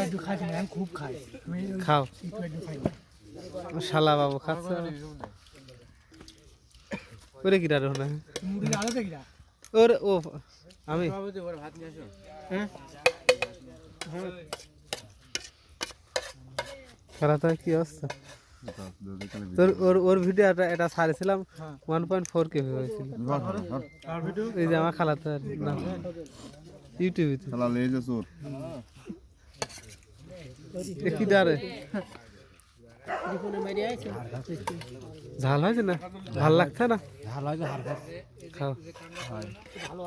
একটু খাই না আমি খুব খাই। খাও। শালা বাবু খাচ্ছে। ওরে কি ডার না মুড়ি আলো দেখি না ওর ও আমি। খারাপ হয় কি অবস্থা? তোর ওর ওর ভিডিওটা এটা ছাড়েছিলাম ওয়ান পয়েন্ট ফোর কে হয়েছিল। এই যে আমার খালাতে না ইউটিউবে শালা লেজে চোর কি ডারে ঝাল হয়েছে না? ভালো লাগছে না? ভালো হয় হার খাও। ভালো